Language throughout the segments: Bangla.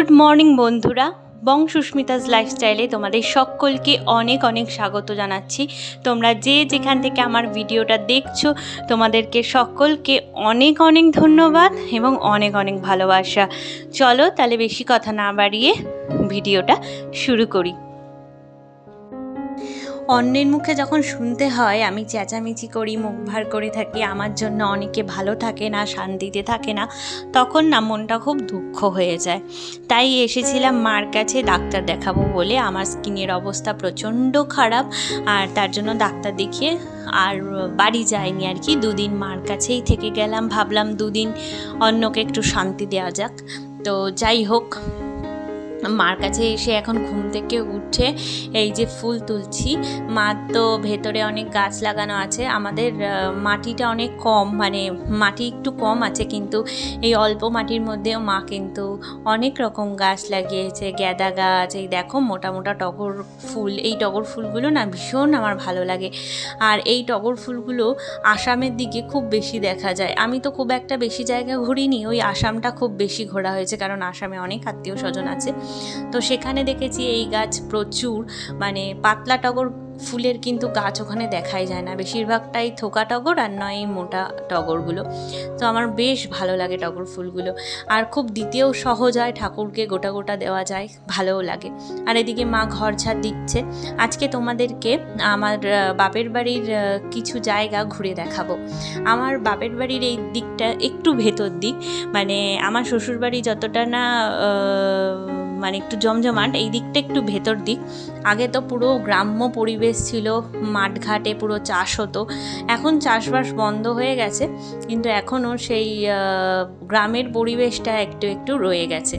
গুড মর্নিং বন্ধুরা। বং সুস্মিতাস লাইফস্টাইলে তোমাদের সকলকে অনেক অনেক স্বাগত জানাচ্ছি। তোমরা যে যেখান থেকে আমার ভিডিওটা দেখছ, তোমাদেরকে সকলকে অনেক অনেক ধন্যবাদ এবং অনেক অনেক ভালোবাসা। চলো তাহলে বেশি কথা না বাড়িয়ে ভিডিওটা শুরু করি। অন্যের মুখে যখন শুনতে হয়, আমি চেঁচামেচি করি, মুখ ভার করে থাকি, আমার জন্য অনেকে ভালো থাকে না, শান্তিতে থাকে না, তখন না মনটা খুব দুঃখ হয়ে যায়। তাই এসেছিলাম মার কাছে ডাক্তার দেখাবো বলে। আমার স্কিনের অবস্থা প্রচণ্ড খারাপ আর তার জন্য ডাক্তার দেখিয়ে আর বাড়ি যাইনি আর কি। দুদিন মার কাছেই থেকে গেলাম, ভাবলাম দুদিন অন্যকে একটু শান্তি দেওয়া যাক। তো যাই হোক মার কাছে এসে এখন ঘুম থেকে উঠে এই যে ফুল তুলছি। মার তো ভেতরে অনেক গাছ লাগানো আছে। আমাদের মাটিটা অনেক কম মানে মাটি একটু কম আছে, কিন্তু এই অল্প মাটির মধ্যেও মা কিন্তু অনেক রকম গাছ লাগিয়েছে, গ্যাদা গাছ, এই দেখো মোটা মোটা টগর ফুল। এই টগর ফুলগুলো না ভীষণ আমার ভালো লাগে। আর এই টগর ফুলগুলো আসামের দিকে খুব বেশি দেখা যায়। আমি তো খুব একটা বেশি জায়গা ঘুরিনি, ওই আসামটা খুব বেশি ঘোরা হয়েছে, কারণ আসামে অনেক আত্মীয় স্বজন আছে। তো সেখানে দেখেছি এই গাছ প্রচুর মানে পাতলা টগর ফুলের কিন্তু গাছ ওখানে দেখাই যায় না। বেশিরভাগটাই থোকা টগর আর নয় মোটা টগরগুলো। তো আমার বেশ ভালো লাগে টগর ফুলগুলো। আর খুব দিতেও সহজ হয়, ঠাকুরকে গোটা গোটা দেওয়া যায়, ভালোও লাগে। আর এদিকে মা ঘর ঝাড় দিচ্ছে। আজকে তোমাদেরকে আমার বাপের বাড়ির কিছু জায়গা ঘুরে দেখাবো। আমার বাপের বাড়ির এই দিকটা একটু ভেতর দিক। মানে আমার শ্বশুরবাড়ি যতটা না মানে একটু জমজমাট, এই দিকটা একটু ভেতর দিক। আগে তো পুরো গ্রাম্য পরিবেশ ছিল, মাঠঘাটে পুরো চাষ হতো। এখন চাষবাস বন্ধ হয়ে গেছে, কিন্তু এখনও সেই গ্রামের পরিবেশটা একটু একটু রয়ে গেছে।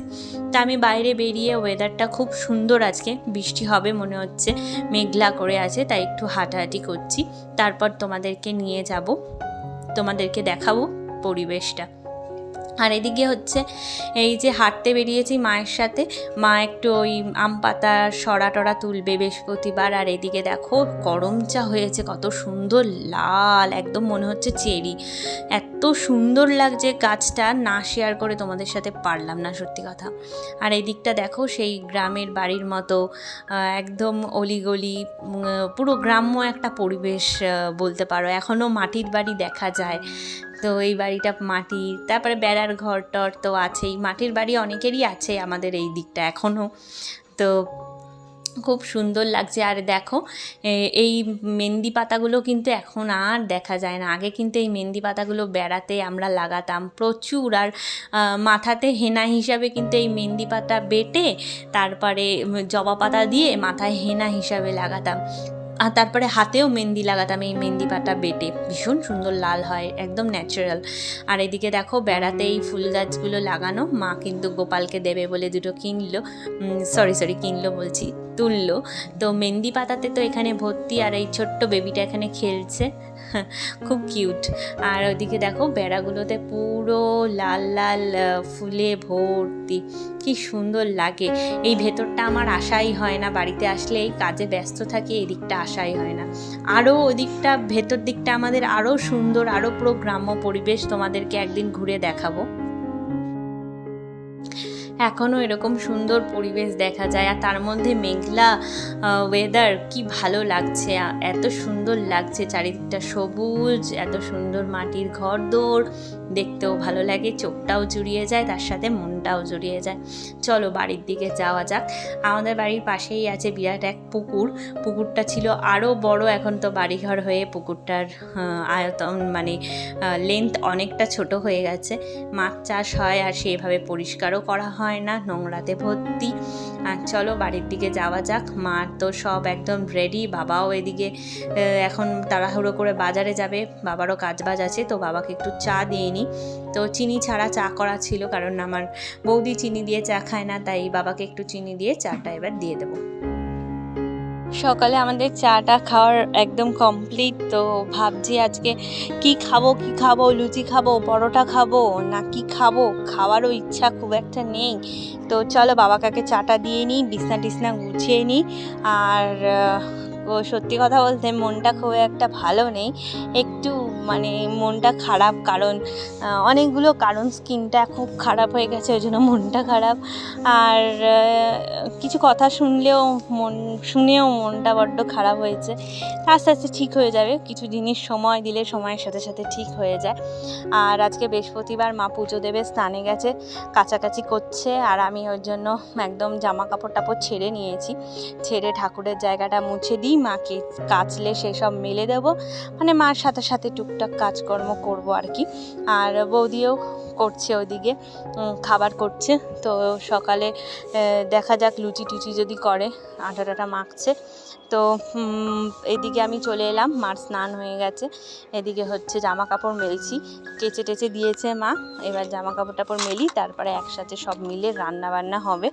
তা আমি বাইরে বেরিয়ে ওয়েদারটা খুব সুন্দর আজকে। বৃষ্টি হবে মনে হচ্ছে, মেঘলা করে আছে, তাই একটু হাঁটাহাঁটি করছি। তারপর তোমাদেরকে নিয়ে যাব, তোমাদেরকে দেখাবো পরিবেশটা। আর এদিকে হচ্ছে এই যে হাঁটতে বেরিয়েছি মায়ের সাথে। মা একটু ওই আম পাতা সরা টরা তুলবে বৃহস্পতিবার, আর এদিকে দেখো গরম চা হয়েছে, কত সুন্দর লাল, একদম মনে হচ্ছে চেরি। এত সুন্দর লাগছে গাছটা, না শেয়ার করে তোমাদের সাথে পারলাম না, সত্যি কথা। আর এদিকটা দেখো সেই গ্রামের বাড়ির মতো একদম অলিগলি পুরো গ্রাম্য একটা পরিবেশ বলতে পারো। এখনও মাটির বাড়ি দেখা যায়। তো এই বাড়িটা মাটির। তারপরে বেড়ার ঘর টর তো আছেই। মাটির বাড়ি অনেকেরই আছে আমাদের এই দিকটা এখনও। তো খুব সুন্দর লাগছে। আর দেখো এই মেহেন্দি পাতাগুলো কিন্তু এখন আর দেখা যায় না। আগে কিন্তু এই মেহেন্দি পাতাগুলো বেড়াতে আমরা লাগাতাম প্রচুর। আর মাথাতে হেনা হিসাবে কিন্তু এই মেহেন্দি পাতা বেটে, তারপরে জবা পাতা দিয়ে মাথায় হেনা হিসাবে লাগাতাম। আর তারপরে হাতেও মেহেন্দি লাগাতাম, এই মেহেন্দি পাতা বেটে। ভীষণ সুন্দর, লাল হয়, একদম ন্যাচারাল আর এদিকে দেখো বেড়াতে এই ফুল গাছগুলো লাগানো। মা কিন্তু গোপালকে দেবে বলে দুটো কিনলো। সরি সরি কিনলো বলছি, তুললো। তো মেহেন্দি পাতাতে তো এখানে ভর্তি আর এই ছোট্ট বেবিটা এখানে খেলছে। খুব কিউট। আর ওইদিকে দেখো বেড়াগুলোতে পুরো লাল লাল ফুলে ভর্তি। কি সুন্দর লাগে। এই ভেতরটা আমার আশাই হয় না। বাড়িতে আসলে এই কাজে ব্যস্ত থাকি এই দিকটা আশাই হয় না। আরও ওদিকটা, ভেতর দিকটা আমাদের আরও সুন্দর আরও পুরো গ্রাম্য পরিবেশ তোমাদেরকে একদিন ঘুরে দেখাবো। এখনও এরকম সুন্দর পরিবেশ দেখা যায় আর তার মধ্যে মেঘলা ওয়েদার কি ভালো লাগছে এত সুন্দর লাগছে চারিদিকটা সবুজ, এত সুন্দর মাটির ঘর দৌড় দেখতেও ভালো লাগে, চোখটাও জুড়িয়ে যায়, তার সাথে মনটাও জুড়িয়ে যায়। চলো বাড়ির দিকে যাওয়া যাক। আমাদের বাড়ির পাশেই আছে বিরাট এক পুকুর। পুকুরটা ছিল আরও বড়, এখন তো বাড়িঘর হয়ে পুকুরটার আয়তন মানে লেন্থ অনেকটা ছোট হয়ে গেছে। মাছ চাষ হয় আর সেভাবে পরিষ্কারও করা হয়। না, নোংরাতে ভর্তি। আর চলো বাড়ির দিকে যাওয়া যাক। মার তো সব একদম রেডি বাবাও এদিকে এখন তাড়াহুড়ো করে বাজারে যাবে। বাবারও কাজ বাজ আছে, তো বাবাকে একটু চা দিয়ে নিই তো চিনি ছাড়া চা করা ছিল, কারণ আমার বৌদি চিনি দিয়ে চা খায় না, তাই বাবাকে একটু চিনি দিয়ে চাটা এবার দিয়ে দেবো। সকালে আমাদের চাটা খাওয়ার একদম কমপ্লিট তো ভাবছি আজকে কি খাব কি খাব, লুচি খাব, পরোটা খাব, না কি খাব? খাওয়ারও ইচ্ছা খুব একটা নেই। তো চলো বাবা কাকে চাটা দিয়ে নিই, বিছনা টিসনা গুছিয়ে নিই। আর সত্যি কথা বলতে মনটা খুব একটা ভালো নেই। একটু মানে মনটা খারাপ, কারণ অনেকগুলো কারণ স্কিনটা খুব খারাপ হয়ে গেছে, ওই জন্য মনটা খারাপ। আর কিছু কথা শুনলেও মন, শুনেও মনটা বড্ড খারাপ হয়েছে। আস্তে আস্তে ঠিক হয়ে যাবে, কিছু জিনিস সময় দিলে সময়ের সাথে সাথে ঠিক হয়ে যায়। আর আজকে বৃহস্পতিবার, মা পুজো দেবে, স্নানে গেছে, কাছাকাছি করছে, আর আমি ওর জন্য একদম জামা কাপড় টাপড় ছেড়ে নিয়েছি। ছেড়ে ঠাকুরের জায়গাটা মুছে দিই, মাকে কাচলে সেসব মেলে দেবো। মানে মার সাথে সাথে টুকটাক কাজকর্ম করব আর কি। আর বৌদিও করছে ওদিকে খাবার করছে। তো সকালে দেখা যাক লুচি টুচি যদি করে আটা টাটা মাখছে। তো এদিকে আমি চলে এলাম, মার স্নান হয়ে গেছে। এদিকে হচ্ছে জামা কাপড় মেলছি। কেচে টেচে দিয়েছে মা, এবার জামা কাপড় টাপড় মেলি, তারপরে একসাথে সব মিলে রান্না বান্না হবে।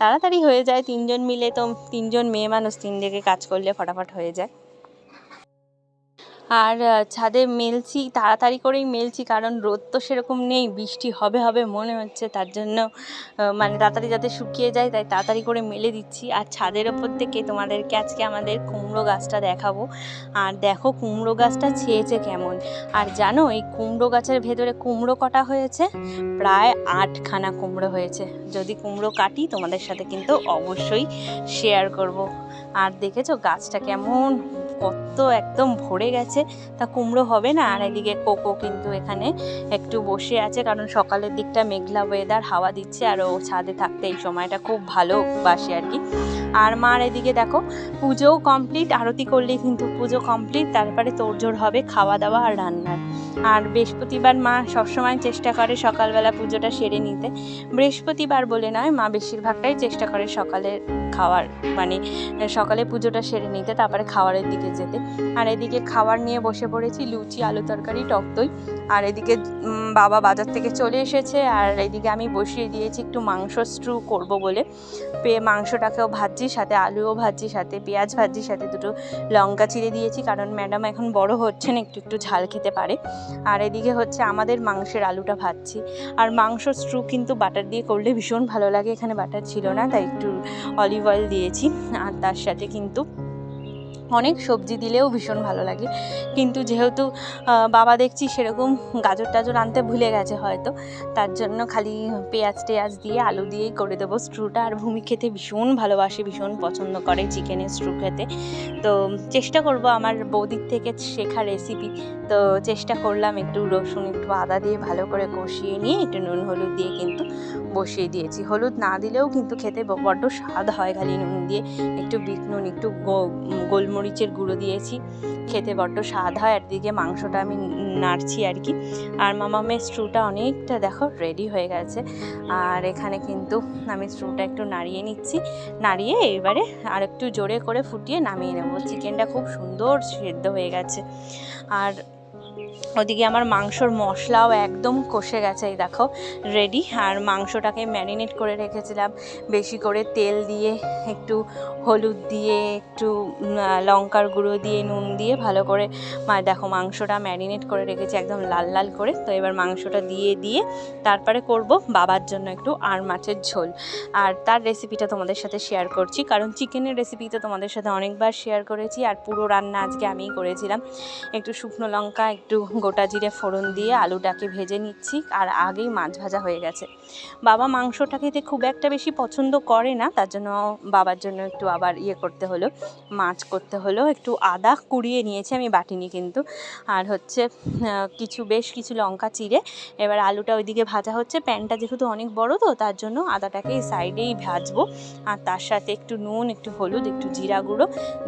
তাড়াতাড়ি হয়ে যায়, তিনজন মিলে তো, তিনজন মেয়ে মানুষ, তিন দিকে কাজ করলে ফটাফট হয়ে যায়। আর ছাদে মেলছি, তাড়াতাড়ি করেই মেলছি, কারণ রোদ তো সেরকম নেই, বৃষ্টি হবে হবে মনে হচ্ছে, তার জন্য মানে তাড়াতাড়ি যাতে শুকিয়ে যায়, তাই তাড়াতাড়ি করে মেলে দিচ্ছি। আর ছাদের ওপর থেকে তোমাদেরকে আজকে আমাদের কুমড়ো গাছটা দেখাবো। আর দেখো কুমড়ো গাছটা ছেয়েছে কেমন। আর জানো, এই কুমড়ো গাছের ভেতরে কুমড়ো কটা হয়েছে? প্রায় আটখানা কুমড়ো হয়েছে। যদি কুমড়ো কাটি, তোমাদের সাথে কিন্তু অবশ্যই শেয়ার করব। আর দেখেছ গাছটা কেমন, কত একদম ভরে গেছে। তা কুমড়ো হবে না? আর এদিকে কোকো কিন্তু এখানে একটু বসে আছে, কারণ সকালের দিকটা মেঘলা ওয়েদার হাওয়া দিচ্ছে, আর ও ছাদে থাকতে এই সময়টা খুব ভালোবাসে আর কি। আর মার এদিকে দেখো, পুজোও কমপ্লিট আরতি করলেই কিন্তু পুজো কমপ্লিট তারপরে তোড়জোড় হবে খাওয়া দাওয়া আর রান্নার। আর বৃহস্পতিবার মা সবসময় চেষ্টা করে সকালবেলা পুজোটা সেরে নিতে। বৃহস্পতিবার বলে নয়, মা বেশিরভাগটাই চেষ্টা করে সকালে খাওয়ার মানে সকালে পুজোটা সেরে নিতে, তারপরে খাওয়ারের দিকে যেতে। আর এদিকে খাবার নিয়ে বসে পড়েছি, লুচি, আলু তরকারি, টক দই। আর এদিকে বাবা বাজার থেকে চলে এসেছে। আর এদিকে আমি বসিয়ে দিয়েছি একটু মাংস স্ট্রু করব বলে। পেয়ে মাংসটাকেও ভাজছি, সাথে আলুও ভাজছি, সাথে পেঁয়াজ ভাজছি, সাথে দুটো লঙ্কা চিড়ে দিয়েছি, কারণ ম্যাডাম এখন বড় হচ্ছেন, একটু একটু ঝাল খেতে পারে। আর এদিকে হচ্ছে আমাদের মাংসের আলুটা ভাজছি। আর মাংস স্ট্রু কিন্তু বাটার দিয়ে করলে ভীষণ ভালো লাগে, এখানে বাটার ছিল না, তাই একটু অলিভ অয়েল দিয়েছি। আর তার সাথে কিন্তু অনেক সবজি দিলেও ভীষণ ভালো লাগে। কিন্তু যেহেতু বাবা দেখছি সেরকম গাজর টাজর আনতে ভুলে গেছে হয়তো। তার জন্য খালি পেঁয়াজ টেয়াজ দিয়ে, আলু দিয়েই করে দেবো স্ট্রুটা। আর ভূমি খেতে ভীষণ ভালোবাসে, ভীষণ পছন্দ করে চিকেনের স্ট্রু খেতে। তো চেষ্টা করব আমার বৌদির থেকে শেখা রেসিপি তো চেষ্টা করলাম একটু রসুন, একটু আদা দিয়ে ভালো করে কষিয়ে নিয়ে একটু নুন হলুদ দিয়ে কিন্তু বসিয়ে দিয়েছি। হলুদ না দিলেও কিন্তু খেতে বড্ড স্বাদ হয় খালি নুন দিয়ে। একটু বিট নুন, একটু গোলমরিচের গুঁড়ো দিয়েছি। খেতে বড্ড স্বাদ হয়, আর দিকে মাংসটা আমি নাড়ছি আর কি। আর মামামের স্ট্রুটা অনেকটা দেখো রেডি হয়ে গেছে। আর এখানে কিন্তু আমি স্ট্রুটা একটু নাড়িয়ে নিচ্ছি। নাড়িয়ে এবারে আর একটু জোরে করে ফুটিয়ে নামিয়ে নেব। চিকেনটা খুব সুন্দর সেদ্ধ হয়ে গেছে। আর Thank you. ওদিকে আমার মাংসর মশলাও একদম কষে গেছে, এই দেখো রেডি আর মাংসটাকে ম্যারিনেট করে রেখেছিলাম। বেশি করে তেল দিয়ে, একটু হলুদ দিয়ে, একটু লঙ্কার গুঁড়ো দিয়ে, নুন দিয়ে ভালো করে দেখো, মাংসটা ম্যারিনেট করে রেখেছি একদম লাল লাল করে। তো এবার মাংসটা দিয়ে দিয়ে তারপরে করব বাবার জন্য একটু আর মাছের ঝোল। আর তার রেসিপিটা তোমাদের সাথে শেয়ার করছি, কারণ চিকেনের রেসিপি তো তোমাদের সাথে অনেকবার শেয়ার করেছি। আর পুরো রান্না আজকে আমিই করেছিলাম। একটু শুকনো লঙ্কা, একটু গোটা জিরে ফোড়ন দিয়ে আলুটাকে ভেজে নিচ্ছি আর আগেই মাছ ভাজা হয়ে গেছে। বাবা মাংসটা খেতে খুব একটা বেশি পছন্দ করে না, তার জন্য বাবার জন্য একটু আবার ইয়ে করতে হলো, মাছ করতে হলো, একটু আদা কুড়িয়ে নিয়েছি আমি বাটিনি কিন্তু। আর হচ্ছে কিছু বেশ কিছু লঙ্কা চিড়ে, এবার আলুটা ওইদিকে ভাজা হচ্ছে, প্যানটা যেহেতু অনেক বড় তো তার জন্য আদাটাকে সাইডেই ভাজবো। আর তার সাথে একটু নুন, একটু হলুদ, একটু জিরা গুঁড়ো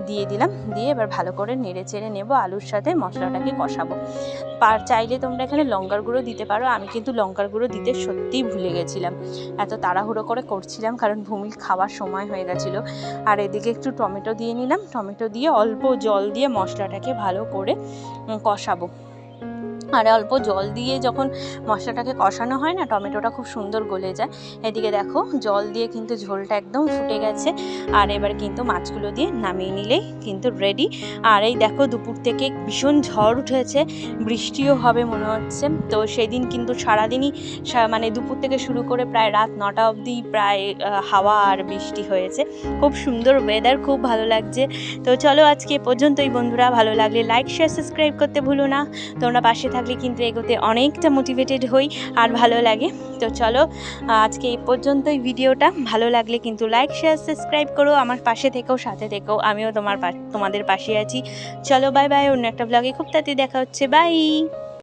দিয়ে দিলাম, দিয়ে এবার ভালো করে নেড়ে চেড়ে নেব, আলুর সাথে মশলাটাকে কষাবো। পার, চাইলে তোমরা এখানে লঙ্কার গুঁড়ো দিতে পারো। আমি কিন্তু লঙ্কার গুঁড়ো দিতে সত্যিই ভুলে গেছিলাম। এত তাড়াহুড়ো করে করছিলাম, কারণ ভূমি খাওয়ার সময় হয়ে গেছিল। আর এদিকে একটু টমেটো দিয়ে নিলাম। টমেটো দিয়ে অল্প জল দিয়ে মশলাটাকে ভালো করে কষাবো। আর অল্প জল দিয়ে যখন মশলাটাকে কষানো হয় না, টমেটোটা খুব সুন্দর গলে যায়। এদিকে দেখো, জল দিয়ে কিন্তু ঝোলটা একদম ফুটে গেছে। আর এবার কিন্তু মাছগুলো দিয়ে নামিয়ে নিলেই কিন্তু রেডি আর এই দেখো, দুপুর থেকে ভীষণ ঝড় উঠেছে, বৃষ্টিও হবে মনে হচ্ছে। তো সেদিন কিন্তু সারাদিনই মানে দুপুর থেকে শুরু করে প্রায় রাত নটা অবধি প্রায় হাওয়া আর বৃষ্টি হয়েছে। খুব সুন্দর ওয়েদার খুব ভালো লাগছে। তো চলো আজকে পর্যন্তই বন্ধুরা। ভালো লাগলে লাইক শেয়ার সাবস্ক্রাইব করতে ভুলো না। তোমরা পাশে থাকলে কিন্তু এগোতে অনেকটা মোটিভেটেড হই আর ভালো লাগে। তো চলো, আজকে এই পর্যন্তই ভিডিওটা। ভালো লাগলে কিন্তু লাইক শেয়ার সাবস্ক্রাইব করো, আমার পাশে থেকেও সাথে থেকেও আমিও তোমার তোমাদের পাশে আছি। চলো বাই বাই অন্য একটা ব্লগে খুব তাড়াতাড়ি দেখা হচ্ছে। বাই